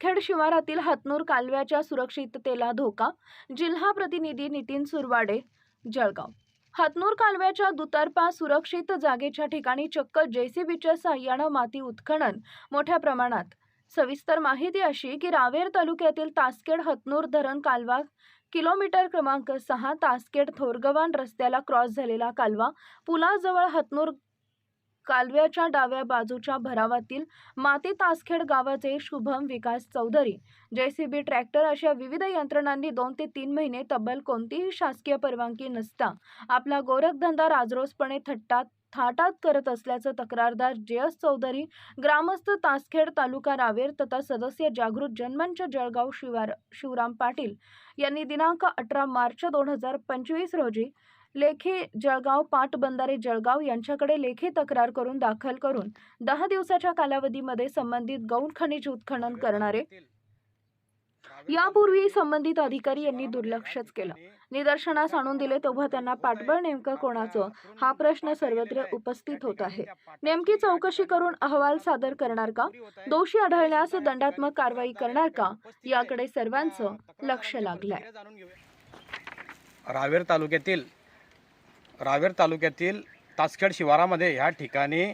तासखेड शिवारातील हातनूर कालव्याच्या सुरक्षिततेला धोका जिल्हा प्रतिनिधी नितीन सुरवाडे जळगाव. हातनूर कालव्याच्या दुतर्फा सुरक्षित जागेच्या ठिकाणी चक्क जेसीबीच्या साह्यानं माती उत्खनन मोठ्या प्रमाणात. सविस्तर माहिती अशी की रावेर तालुक्यातील तासखेड हतनूर धरण कालवा किलोमीटर क्रमांक सहा तासखेड थोरगवान रस्त्याला क्रॉस झालेला कालवा पुलाजवळ हतनूर कालव्याच्या डाव्या बाजूच्या भरावातील माती तासखेड गावाचे शुभम विकास चौधरी. जेसीबी ट्रॅक्टर अशा विविध यंत्रणांनी दोन ते तीन महिने तब्बल कोणतीही शासकीय परवानगी नसता. आपला गोरखधंदा राजरोसपणे थट्टात थाटात करत असल्याचं तक्रारदार जयस चौधरी ग्रामस्थ तासखेड तालुका रावेर तथा सदस्य जागृत जनमंच जळगाव शिवार शिवराम पाटील यांनी दिनांक अठरा मार्च दोन हजार पंचवीस रोजी लेखी जळगाव पाटबंधारे जळगाव यांच्याकडे लेखी तक्रार करून दाखल करून दहा दिवसाच्या कालावधीमध्ये संबंधित गौण खनिज उत्खनन करणारे यापूर्वी संबंधित अधिकारी यांनी दुर्लक्षच केलं. निदर्शनास आणून दिले तेव्हा त्यांना पाठबळ नेमकं कोणाचं? हा प्रश्न सर्वत्र उपस्थित होत आहे. नेमकी चौकशी करून अहवाल सादर करणार का? दोषी आढळल्यास दंडात्मक कारवाई करणार का? याकडे सर्वांचं लक्ष लागलंय. रावेर तालुक्यातील रावेर तालुक्यातील तासखेड शिवारामध्ये ह्या ठिकाणी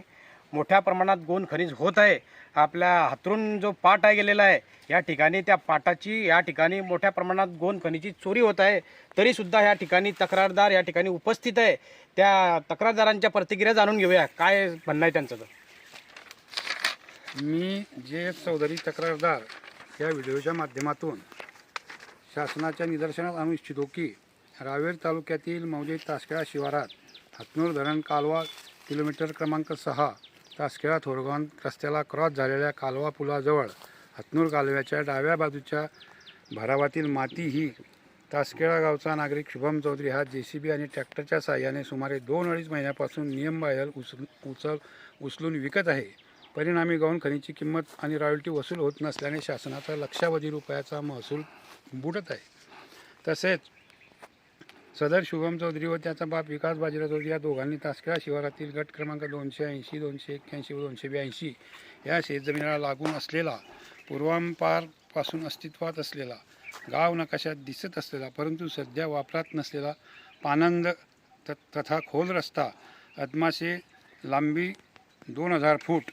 मोठ्या प्रमाणात गोंद खनिज होत आहे. आपल्या हातरून जो पाट आहे गेलेला आहे या ठिकाणी त्या पाटाची या ठिकाणी मोठ्या प्रमाणात गोंद खनिजची चोरी होत आहे. तरीसुद्धा या ठिकाणी तक्रारदार या ठिकाणी उपस्थित आहे. त्या तक्रारदारांच्या प्रतिक्रिया जाणून घेऊया. काय म्हणणं आहे त्यांचं तर. मी जे चौधरी तक्रारदार या व्हिडिओच्या माध्यमातून शासनाच्या निदर्शनात आणू इच्छितो की रावेर तालुक्यातील मौजे तासखेळा शिवारात हातनूर धरण कालवा किलोमीटर क्रमांक सहा तासखेळा थोरगाव रस्त्याला क्रॉस झालेल्या कालवा पुलाजवळ हातनूर कालव्याच्या डाव्या बाजूच्या भरावातील माती ही तासखेळा गावचा नागरिक शुभम चौधरी हा जे सी बी आणि ट्रॅक्टरच्या सहाय्याने सुमारे दोन अडीच महिन्यापासून नियमबाहेर उच उचल उचलून विकत आहे. परिणामी गौण खनिची किंमत आणि रॉयल्टी वसूल होत नसल्याने शासनाचा लक्षावधी रुपयाचा महसूल बुडत आहे. तसेच सदर शुभम चौधरी व त्याचा बाप विकास बाजीराव चौधरी या दोघांनी तासखेडा शिवारातील गट क्रमांक दोनशे ऐंशी दोनशे एक्क्याऐंशी व दोनशे ब्याऐंशी या शेतजमिनीला लागून असलेला पूर्वांपारपासून अस्तित्वात असलेला गाव नकाशात दिसत असलेला परंतु सध्या वापरात नसलेला पानंद त तथा खोल रस्ता अदमाशे लांबी दोन हजार फूट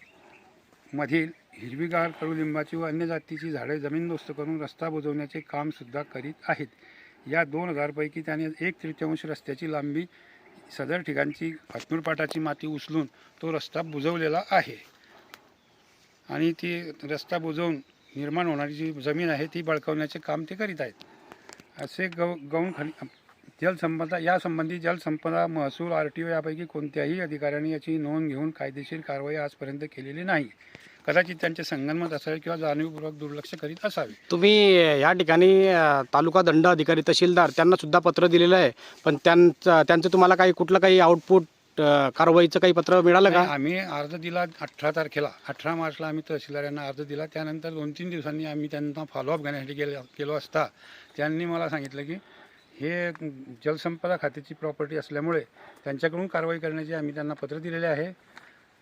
मधील हिरवीगार कडुलिंबाची व अन्य जातीची झाडे जमीनदोस्त करून रस्ता बुजवण्याचे कामसुद्धा करीत आहेत. या दोन हजारपैकी त्याने एक तृतीयांश रस्त्याची लांबी सदर ठिकाणची हतनूर माती उचलून तो रस्ता बुजवलेला आहे. आणि ती रस्ता बुजवून निर्माण होणारी जी जमीन आहे ती बळकावण्याचे काम ते करीत आहेत. असे गौ गौण खन जलसंपदा यासंबंधी जलसंपदा महसूल आर टी ओ यापैकी कोणत्याही अधिकाऱ्याने याची नोंद घेऊन कायदेशीर कारवाई आजपर्यंत केलेली नाही. कदाचित त्यांचे संगनमत असावे किंवा जाणीवपूर्वक दुर्लक्ष करीत असावे. तुम्ही या ठिकाणी अ, तालुका दंड अधिकारी तहसीलदार त्यांना सुद्धा पत्र दिलेलं आहे. पण त्यांचं त्यांचं तुम्हाला काही कुठलं काही आउटपुट कारवाईचं काही पत्र मिळालं का? आम्ही अर्ज दिला अठरा तारखेला. अठरा मार्चला आम्ही तहसीलदार यांना अर्ज दिला. त्यानंतर दोन तीन दिवसांनी आम्ही त्यांना फॉलोअप घेण्यासाठी गेलो केलो असता. त्यांनी मला सांगितलं की हे जलसंपदा खात्याची प्रॉपर्टी असल्यामुळे त्यांच्याकडून कारवाई करण्याचे आम्ही त्यांना पत्र दिलेले आहे.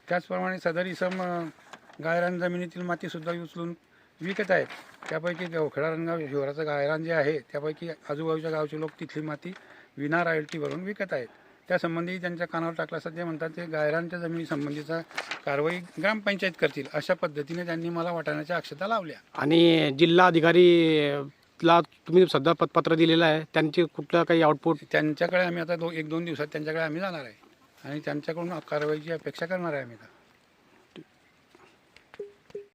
त्याचप्रमाणे सदर इसम अ, गायरान जमिनीतील मातीसुद्धा उचलून विकत आहेत. त्यापैकी गावखेडा रंगाव शिवराचं गायरान जे आहे त्यापैकी आजूबाजूच्या गावचे लोक तिथली माती विना रॉयल्टी भरून विकत आहेत. त्यासंबंधी त्यांच्या कानावर टाकला असता ते म्हणतात ते गायरांच्या जमिनीसंबंधीचा कारवाई ग्रामपंचायत करतील अशा पद्धतीने त्यांनी मला वाटाण्याच्या अक्षता लावल्या. आणि जिल्हा अधिकारीला तुम्ही सध्या पत- पत्र दिलेलं आहे त्यांची कुठलं काही आउटपुट त्यांच्याकडे आम्ही आता दो एक दोन दिवसात त्यांच्याकडे आम्ही जाणार आहे. आणि त्यांच्याकडून कारवाईची अपेक्षा करणार आहे आम्ही आता.